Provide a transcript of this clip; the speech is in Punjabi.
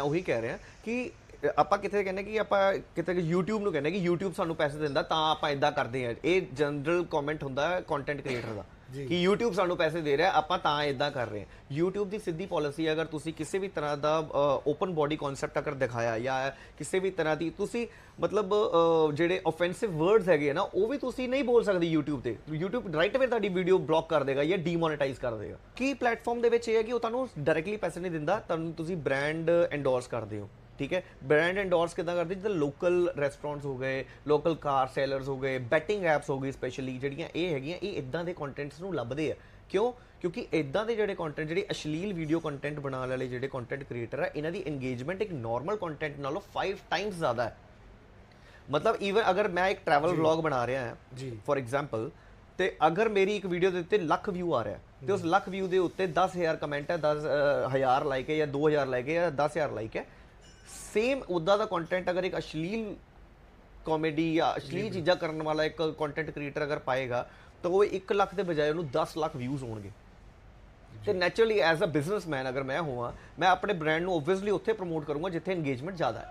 ਮੈਂ ਉਹੀ ਕਹਿ ਰਿਹਾ ਕਿ ਆਪਾਂ ਕਿਤੇ ਕਹਿੰਦੇ ਕਿ ਆਪਾਂ ਕਿਤੇ YouTube ਨੂੰ ਕਹਿੰਦੇ ਕਿ YouTube ਸਾਨੂੰ ਪੈਸੇ ਦਿੰਦਾ ਤਾਂ ਆਪਾਂ ਇਦਾਂ ਕਰਦੇ ਆ ਇਹ ਜਨਰਲ ਕਮੈਂਟ ਹੁੰਦਾ ਕੰਟੈਂਟ ਕ੍ਰੀਏਟਰ ਦਾ। ਕਿ YouTube ਸਾਨੂੰ ਪੈਸੇ ਦੇ ਰਿਹਾ, ਆਪਾਂ ਤਾਂ ਇਦਾਂ ਕਰ ਰਹੇ ਹਾਂ। YouTube ਦੀ ਸਿੱਧੀ ਪਾਲਿਸੀ ਅਗਰ ਤੁਸੀਂ ਕਿਸੇ ਵੀ ਤਰ੍ਹਾਂ ਦਾ ਓਪਨ ਬਾਡੀ ਕਨਸੈਪਟ ਅਗਰ ਦਿਖਾਇਆ ਜਾਂ ਕਿਸੇ ਵੀ ਤਰ੍ਹਾਂ ਦੀ ਤੁਸੀਂ ਮਤਲਬ ਜਿਹੜੇ ਆਫੈਂਸਿਵ ਵਰਡਸ ਹੈਗੇ ਆ ਨਾ, ਉਹ ਵੀ ਤੁਸੀਂ ਨਹੀਂ ਬੋਲ ਸਕਦੇ YouTube ਤੇ। YouTube ਰਾਈਟ ਅਵੇ ਤੁਹਾਡੀ ਵੀਡੀਓ ਬਲੌਕ ਕਰ ਦੇਗਾ ਜਾਂ ਡੀਮੋਨੇਟਾਈਜ਼ ਕਰ ਦੇਗਾ। ਕੀ ਪਲੇਟਫਾਰਮ ਦੇ ਵਿੱਚ ਇਹ ਹੈ ਕਿ ਉਹ ਤੁਹਾਨੂੰ ਡਾਇਰੈਕਟਲੀ ਪੈਸੇ ਨਹੀਂ ਦਿੰਦਾ, ਤੁਹਾਨੂੰ ਤੁਸੀਂ ਬ੍ਰਾਂਡ ਐਂਡੋਰਸ ਕਰਦੇ ਹੋ। ਠੀਕ ਹੈ? ਬ੍ਰਾਂਡ ਐਂਡੋਰਸ ਕਿਦਾਂ ਕਰਦੇ? ਜਿੱਦਾਂ ਲੋਕਲ ਰੈਸਟੋਰੈਂਟਸ ਹੋ ਗਏ ਲੋਕਲ ਕਾਰ ਸੈਲਰਸ ਹੋ ਗਏ ਬੈਟਿੰਗ ਐਪਸ ਹੋ ਗਈ ਸਪੈਸ਼ਲੀ ਜਿਹੜੀਆਂ ਇਹ ਹੈਗੀਆਂ ਇਹ ਇਦਾਂ ਦੇ ਕੰਟੈਂਟਸ ਨੂੰ ਲੱਭਦੇ ਆ। ਕਿਉਂ? ਕਿਉਂਕਿ ਇਦਾਂ ਦੇ ਜਿਹੜੇ ਕੰਟੈਂਟ ਜਿਹੜੇ ਅਸ਼ਲੀਲ ਵੀਡੀਓ ਕੰਟੈਂਟ ਬਣਾਉਣ ਵਾਲੇ ਜਿਹੜੇ ਕੰਟੈਂਟ ਕ੍ਰੀਏਟਰ ਆ ਇਹਨਾਂ ਦੀ ਇੰਗੇਜਮੈਂਟ ਇੱਕ ਨਾਰਮਲ ਕੰਟੈਂਟ ਨਾਲੋਂ 5 ਟਾਈਮਸ ਜ਼ਿਆਦਾ ਹੈ। ਮਤਲਬ ਈਵਨ ਅਗਰ ਮੈਂ ਇੱਕ ਟਰੈਵਲ ਵਲੌਗ ਬਣਾ ਰਿਹਾ ਹਾਂ ਜੀ। ਫੋਰ ਐਗਜ਼ਾਮਪਲ ਤੇ ਅਗਰ ਮੇਰੀ ਇੱਕ ਵੀਡੀਓ ਦੇ ਉੱਤੇ ਲੱਖ ਵਿਊ ਆ ਰਿਹਾ ਤੇ ਉਸ ਲੱਖ ਵਿਊ ਦੇ ਉੱਤੇ 10000 ਕਮੈਂਟ ਹੈ 10000 ਲਾਈਕ ਹੈ ਜਾਂ 2000 ਲਾਈਕ ਹੈ ਜਾਂ 10000 ਲਾਈਕ ਹੈ ਸੇਮ ਉਦਾਂ ਦਾ ਕੰਟੈਂਟ ਅਗਰ ਇੱਕ ਅਸ਼ਲੀਲ ਕਾਮੇਡੀ ਜਾਂ ਅਸ਼ਲੀਲ ਚੀਜ਼ਾਂ ਕਰਨ ਵਾਲਾ ਇੱਕ ਕੰਟੈਂਟ ਕ੍ਰੀਏਟਰ ਅਗਰ ਪਾਏਗਾ ਤਾਂ ਉਹ 1 ਲੱਖ ਦੇ ਬਜਾਏ ਉਹਨੂੰ 10 ਲੱਖ ਵਿਊਜ਼ ਹੋਣਗੇ। ਤੇ ਨੇਚਰਲੀ ਐਜ਼ ਅ ਬਿਜ਼ਨਸਮੈਨ ਅਗਰ ਮੈਂ ਹੋਵਾਂ ਮੈਂ ਆਪਣੇ ਬ੍ਰਾਂਡ ਨੂੰ ਓਬਵੀਅਸਲੀ ਉੱਥੇ ਪ੍ਰਮੋਟ ਕਰੂੰਗਾ ਜਿੱਥੇ ਇੰਗੇਜਮੈਂਟ ਜ਼ਿਆਦਾ ਹੈ।